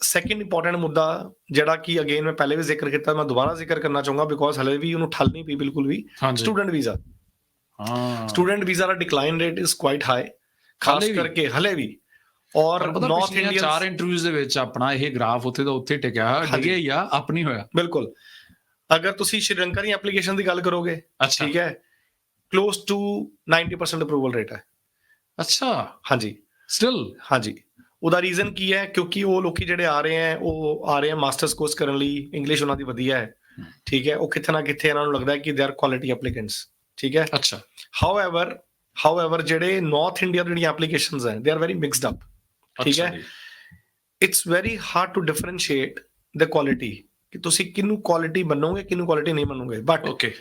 Second important ਮੁੱਦਾ ਜਿਹੜਾ ਕਿ ਅਗੇਨ ਮੈਂ ਪਹਿਲੇ ਵੀ ਜ਼ਿਕਰ ਕੀਤਾ ਮੈਂ ਦੁਬਾਰਾ ਜ਼ਿਕਰ ਕਰਨਾ ਚਾਹੂੰਗਾ ਬਿਕੋਜ਼ ਹਲੇ ਵੀ ਉਹਨੂੰ ਠੱਲ ਨਹੀਂ ਪਈ ਬਿਲਕੁਲ ਵੀ। ਸਟੂਡੈਂਟ ਵੀਜ਼ਾ ਹਾਂ। Student visa the decline rate is quite high ਖਾਸ? ਕਰਕੇ ਹਲੇ ਵੀ। ਔਰ ਨਾਰਥ ਇੰਡੀਅਨ ਚਾਰ ਇੰਟਰਵਿਊਜ਼ ਦੇ ਵਿੱਚ ਆਪਣਾ ਇਹ ਗ੍ਰਾਫ ਉੱਥੇ ਦਾ ਉੱਥੇ ਟਿਕਿਆ। ਡਿਗੇ ਆਪ ਨਹੀਂ ਹੋਇਆ। ਬਿਲਕੁਲ। ਅਗਰ ਤੁਸੀਂ ਸ਼੍ਰੀਲੰਕਾ ਦੀ ਐਪਲੀਕੇਸ਼ਨ ਦੀ ਗੱਲ ਕਰੋਗੇ ਠੀਕ ਹੈ ਕਲੋਜ਼ ਟੂ 90% ਅਪਰੂਵਲ ਰੇਟ ਹੈ। ਅੱਛਾ। ਹਾਂਜੀ। ਸਟਿਲ ਹਾਂਜੀ। ਉਹਦਾ ਰੀਜ਼ਨ ਕੀ ਹੈ? ਕਿਉਂਕਿ ਉਹ ਲੋਕੀ ਜਿਹੜੇ ਆ ਰਹੇ ਹੈ ਉਹ ਆ ਰਹੇ ਹੈ ਮਾਸਟਰਸ ਕੋਰਸ ਕਰਨ ਲਈ ਇੰਗਲਿਸ਼ ਉਹਨਾਂ ਦੀ ਵਧੀਆ ਹੈ। ਠੀਕ ਹੈ ਉਹ ਕਿਤੇ ਨਾ ਕਿਤੇ ਇਹਨਾਂ ਨੂੰ ਲੱਗਦਾ ਹੈ ਕਿ ਦੇ ਆਰ ਕੁਆਲਿਟੀ ਐਪਲੀਕੈਂਟਸ ਠੀਕ ਹੈ? ਅੱਛਾ। ਹਾਊਐਵਰ ਹਾਊਐਵਰ ਜਿਹੜੇ ਨਾਰਥ ਇੰਡੀਆ ਜਿਹੜੀਆਂ ਐਪਲੀਕੇਸ਼ਨਸ ਹੈ they are very mixed up ਠੀਕ ਹੈ। It's very hard to differentiate the quality ਕਿ ਤੁਸੀਂ ਕਿਹਨੂੰ ਕੁਆਲਿਟੀ ਮੰਨੋਗੇ ਕਿਹਨੂੰ ਕੁਆਲਿਟੀ ਨਹੀਂ ਮੰਨੋਗੇ। ਬਟ ਓਕੇ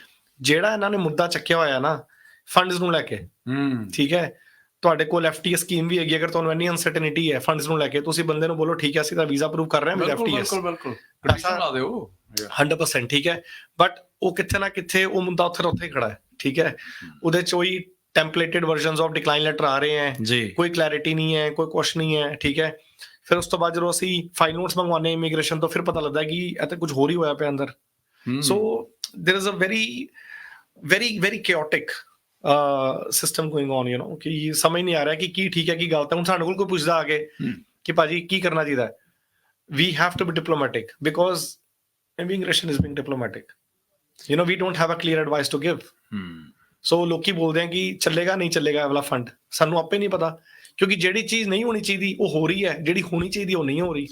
ਜਿਹੜਾ ਇਹਨਾਂ ਨੇ ਮੁੱਦਾ ਚੱਕਿਆ ਹੋਇਆ ਨਾ ਫੰਡਸ ਨੂੰ ਲੈ ਕੇ। ਹੂੰ। ਠੀਕ ਹੈ? ਤੁਹਾਡੇ ਕੋਲ ਐਫਟੀਐਸ ਸਕੀਮ ਵੀ ਹੈਗੀ ਅਗਰ ਤੁਹਾਨੂੰ ਇੰਨੀ ਅਨਸਰਟਨਿਟੀ ਹੈ ਫੰਡਸ ਨੂੰ ਲੈ ਕੇ ਤੁਸੀਂ ਬੰਦੇ ਨੂੰ ਬੋਲੋ ਠੀਕ ਹੈ ਅਸੀਂ ਤਾਂ ਵੀਜ਼ਾ ਅਪਰੂਵ ਕਰ ਰਹੇ ਹਾਂ ਵਿਦ ਬਿਲਕੁਲ ਐਫਟੀਐਸ ਬਿਲਕੁਲ ਬਿਲਕੁਲ ਪੈਸਾ- ਕੰਡੀਸ਼ਨ ਲਾ ਦਿਓ 100% ਠੀਕ ਹੈ ਬਟ ਉਹ ਕਿੱਥੇ ਨਾ ਕਿੱਥੇ ਉਹ ਮੁੱਦਾ ਉੱਥੇ ਦਾ ਉੱਥੇ ਹੀ ਖੜਾ ਹੈ ਠੀਕ ਹੈ ਉਹਦੇ ਚ ਉਹੀ templated versions of decline letter ਆ ਰਹੇ ਹੈ ਜੀ ਕੋਈ ਕਲੈਰਿਟੀ ਨਹੀਂ ਹੈ ਕੋਈ ਕੁਐਸਚਨ ਨਹੀਂ ਹੈ ਠੀਕ ਹੈ ਫਿਰ ਉਸ ਤੋਂ ਬਾਅਦ ਜਦੋਂ ਅਸੀਂ ਫਾਈਲ ਨੋਟਸ ਮੰਗਵਾਉਂਦੇ ਹਾਂ ਇਮੀਗ੍ਰੇਸ਼ਨ ਤੋਂ ਫਿਰ ਪਤਾ ਲੱਗਦਾ ਹੈ ਕਿ ਇਹ ਤਾਂ ਕੁਝ ਹੋਰ ਹੀ ਹੋਇਆ ਪਿਆ ਅੰਦਰ ਹੂੰ। So there is a very very very chaotic system going on you know ਕਿ ਸਮਝ ਨਹੀਂ ਆ ਰਿਹਾ ਕਿ ਕੀ ਠੀਕ ਹੈ ਕੀ ਗਲਤ ਹੈ। ਹੁਣ ਸਾਡੇ ਕੋਲ ਕੋਈ ਪੁੱਛਦਾ ਆ ਕੇ ਕਿ ਭਾਜੀ ਕੀ ਕਰਨਾ ਚਾਹੀਦਾ ਹੈ। We have to be diplomatic because immigration is being diplomatic. You know we don't have a clear advice to give. ਸੋ ਲੋਕੀ ਬੋਲਦੇ ਆ ਕਿ ਚੱਲੇਗਾ ਨਹੀਂ ਚੱਲੇਗਾ ਅਗਲਾ ਫੰਡ ਸਾਨੂੰ ਆਪੇ ਨਹੀਂ ਪਤਾ। ਕਿਉਂਕਿ ਜਿਹੜੀ ਚੀਜ਼ ਨਹੀਂ ਹੋਣੀ ਚਾਹੀਦੀ ਉਹ ਹੋ ਰਹੀ ਹੈ। ਜਿਹੜੀ ਹੋਣੀ ਚਾਹੀਦੀ ਉਹ ਨਹੀਂ ਹੋ ਰਹੀ।